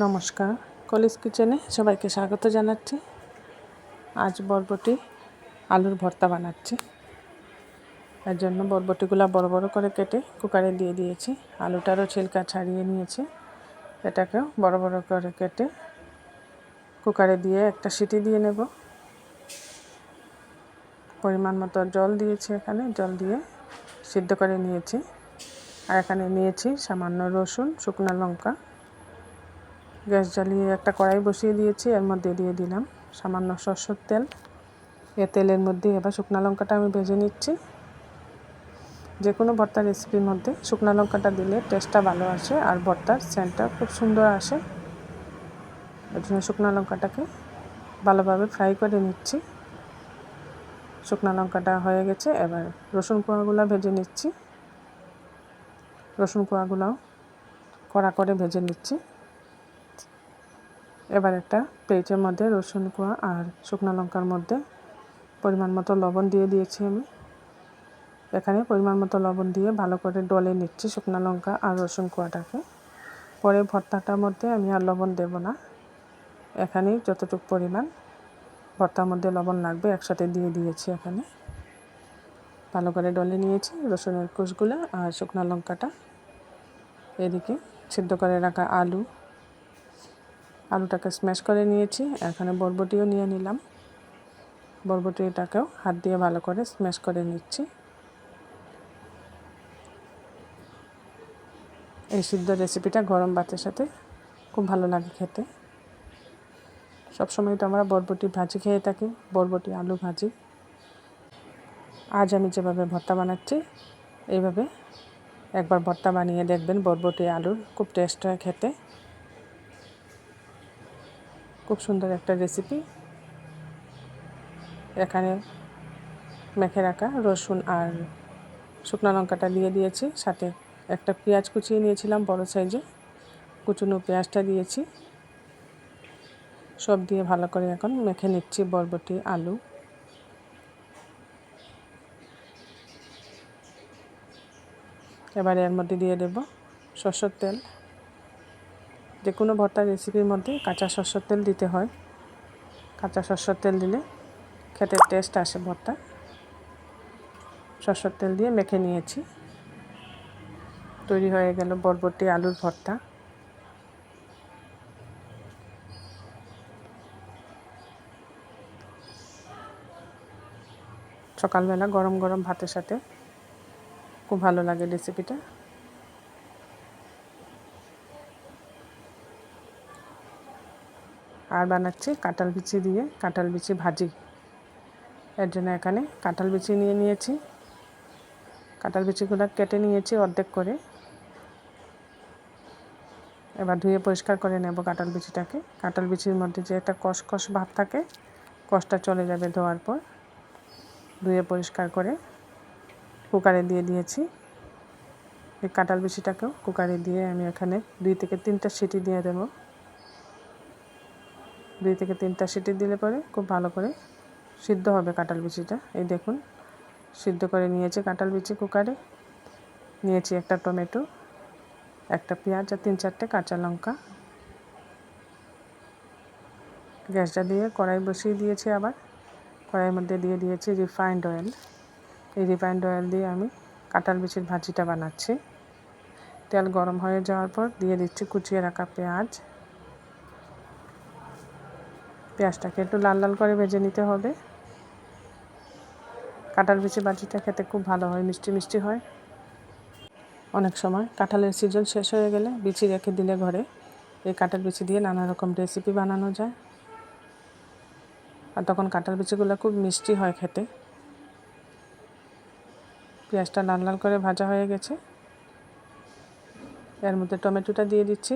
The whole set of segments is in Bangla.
নমস্কার। কলিস কিচেনে সবাইকে স্বাগত জানাচ্ছি। আজ বরবটি আলুর ভর্তা বানাচ্ছি। এর জন্য বরবটিগুলো বড় বড় করে কেটে কুকারে দিয়ে দিয়েছি। আলুটারও ছিলকা ছাড়িয়ে নিয়েছি। এটাকেও বড় বড় করে কেটে কুকারে দিয়ে একটা সিটি দিয়ে নেব। পরিমাণ মতো জল দিয়েছি এখানে। জল দিয়ে সিদ্ধ করে নিয়েছি। আর এখানে নিয়েছি সামান্য রসুন, শুকনো লঙ্কা। গ্যাস জ্বালিয়ে একটা কড়াই বসিয়ে দিয়েছি, এর মধ্যে দিয়ে দিলাম সামান্য সরষের তেল। এ তেলের মধ্যে এবার শুকনো লঙ্কাটা আমি ভেজে নিচ্ছি। যে কোনো ভর্তার রেসিপির মধ্যে শুকনো লঙ্কাটা দিলে টেস্টটা ভালো আসে আর ভর্তার সেন্টটা খুব সুন্দর আসে। ওই জন্য শুকনো লঙ্কাটাকে ভালোভাবে ফ্রাই করে নিচ্ছি। শুকনো লঙ্কাটা হয়ে গেছে, এবার রসুন কোয়াগুলো ভেজে নিচ্ছি। রসুন কোয়াগুলোও কড়া করে ভেজে নিচ্ছি। এবার একটা প্লেটের মধ্যে রসুন কোয়া আর শুকনো লঙ্কার মধ্যে পরিমাণ মতো লবণ দিয়ে দিয়েছি আমি। এখানে পরিমাণ মতো লবণ দিয়ে ভালো করে ডলে নিচ্ছি শুকনো লঙ্কা আর রসুন কোয়াটাকে। পরে ভর্তাটার মধ্যে আমি আর লবণ দেব না। এখানেই যতটুকু পরিমাণ ভর্তার মধ্যে লবণ লাগবে একসাথে দিয়ে দিয়েছি এখানে। ভালো করে ডলে নিয়েছি রসুনের কুচগুলো আর শুকনো লঙ্কাটা। এদিকে সিদ্ধ করে রাখা আলু আলুটাকে স্ম্যাশ করে নিয়েছি। এখানে বরবটিও নিয়ে নিলাম। বরবটিটাকেও হাত দিয়ে ভালো করে স্ম্যাশ করে নিচ্ছি। এই সিদ্ধ রেসিপিটা গরম ভাতের সাথে খুব ভালো লাগে খেতে। সবসময় তো আমরা বরবটি ভাজি খেয়ে থাকি, বরবটি আলু ভাজি। আজ আমি যেভাবে ভর্তা বানাচ্ছি, এইভাবে একবার ভর্তা বানিয়ে দেখবেন বরবটি আলুর খুব টেস্ট হয় খেতে। খুব সুন্দর একটা রেসিপি এখানে মেখে রাখা রসুন আর শুকনো লঙ্কাটা দিয়ে দিয়েছি, সাথে একটা পেঁয়াজ কুচিয়ে নিয়েছিলাম বড় সাইজে। কুচুনো পেঁয়াজটা দিয়েছি। সব দিয়ে ভালো করে এখন মেখে নিচ্ছি বরবটি, আলু। এবারে এর মধ্যে দিয়ে দেব সরষের তেল। যে কোনো ভর্তার রেসিপির মধ্যে কাঁচা সরষের তেল দিতে হয়। কাঁচা সরষের তেল দিলে খেতে টেস্ট আসে ভর্তা সরষের তেল দিয়ে মেখে নিয়েছি। তৈরি হয়ে গেল বরবটি আলুর ভর্তা। সকালবেলা গরম গরম ভাতের সাথে খুব ভালো লাগে রেসিপিটা। আর বানাচ্ছি কাঁঠাল বিচি দিয়ে, কাঁঠাল বিচি ভাজি। এর জন্য এখানে কাঁঠাল বিচি নিয়ে নিয়েছি। কাঁঠাল বিচিগুলো কেটে নিয়েছি অর্ধেক করে। এবার ধুয়ে পরিষ্কার করে নেব কাঁঠাল বিচিটাকে। কাঁঠাল বিচির মধ্যে যে একটা কষ কষ ভাব থাকে, কষটা চলে যাবে ধোয়ার পর। ধুয়ে পরিষ্কার করে কুকারে দিয়ে দিয়েছি। এই কাঁঠাল বিচিটাকেও কুকারে দিয়ে আমি এখানে দুই থেকে তিনটা সিটি দিয়ে দেবো। দুই থেকে তিনটা সিটি দিলে পরে খুব ভালো করে সিদ্ধ হবে কাঁঠাল বিচিটা। এই দেখুন, সিদ্ধ করে নিয়েছি কাঁঠাল বিচি কুকারে। নিয়েছি একটা টমেটো, একটা পেঁয়াজ আর তিন চারটে কাঁচা লঙ্কা। গ্যাসটা দিয়ে কড়াই বসিয়ে দিয়েছি আবার। কড়াইয়ের মধ্যে দিয়ে দিয়েছি রিফাইন্ড অয়েল। এই রিফাইন্ড অয়েল দিয়ে আমি কাঁঠাল বিচির ভাজিটা বানাচ্ছি। তেল গরম হয়ে যাওয়ার পর দিয়ে দিচ্ছি কুচিয়ে রাখা পেঁয়াজ। পেঁয়াজটাকে একটু লাল লাল করে ভেজে নিতে হবে। কাঁঠাল বিচি বাজিটা খেতে খুব ভালো হয়, মিষ্টি মিষ্টি হয়। অনেক সময় কাঁঠালের সিজন শেষ হয়ে গেলে বিচি রেখে দিলে ঘরে এই কাঁঠাল বিচি দিয়ে নানা রকম রেসিপি বানানো যায়। আর তখন কাঁঠাল বিচিগুলো খুব মিষ্টি হয় খেতে। পেঁয়াজটা লাল লাল করে ভাজা হয়ে গেছে। এর মধ্যে টমেটোটা দিয়ে দিচ্ছি।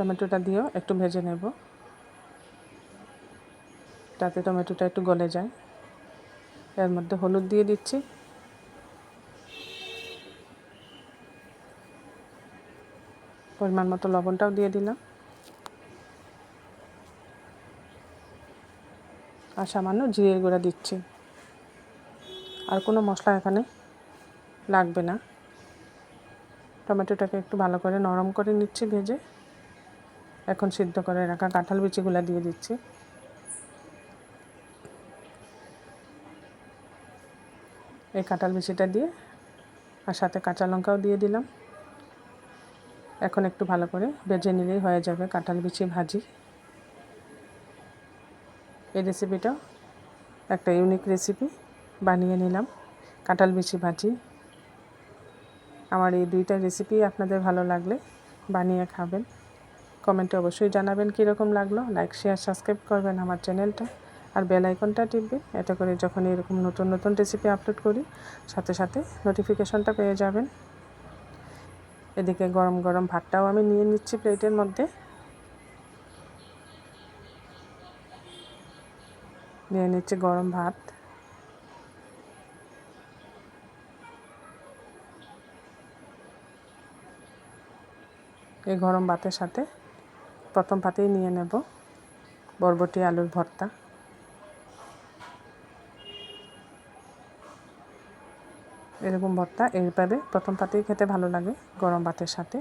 টমেটোটা দিয়েও একটু ভেজে নেব। তাতে টমেটোটা একটু গলে যায়। এর মধ্যে হলুদ দিয়ে দিচ্ছি। পরিমাণ মতো লবণটাও দিয়ে দিলাম। আর সামান্য জিরের গুঁড়া দিচ্ছি। আর কোনো মশলা এখানে লাগবে না। টমেটোটাকে একটু ভালো করে নরম করে নিচ্ছি ভেজে। এখন সিদ্ধ করে রাখা, কাঁঠাল বিচিগুলো দিয়ে দিচ্ছি। এই কাঁঠাল বিচিটা দিয়ে আর সাথে কাঁচা লঙ্কাও দিয়ে দিলাম। এখন একটু ভালো করে ভেজে নিলেই হয়ে যাবে কাঁঠাল বিচি ভাজি। এই রেসিপিটা একটা ইউনিক রেসিপি বানিয়ে নিলাম, কাঁঠাল বিচি ভাজি। আমার এই দুইটা রেসিপি আপনাদের ভালো লাগলে বানিয়ে খাবেন। কমেন্টে অবশ্যই জানাবেন কীরকম লাগল। লাইক শেয়ার সাবস্ক্রাইব করবেন আমার চ্যানেলটা। আর বেল আইকনটা টিপবেন এতে করে যখন এরকম নতুন নতুন রেসিপি আপলোড করি, সাথে সাথে নোটিফিকেশনটা পেয়ে যাবেন। এদিকে গরম গরম ভাতটাও আমি নিয়ে নিচ্ছি প্লেটের মধ্যে। নিয়ে নিচ্ছি গরম ভাত। এই গরম ভাতের সাথে প্রথম পাতেই নিয়ে নেব বরবটি আলুর ভর্তা। এরকম ভর্তা এইভাবে প্রথম পাতেই খেতে ভালো লাগে গরম ভাতের সাথে।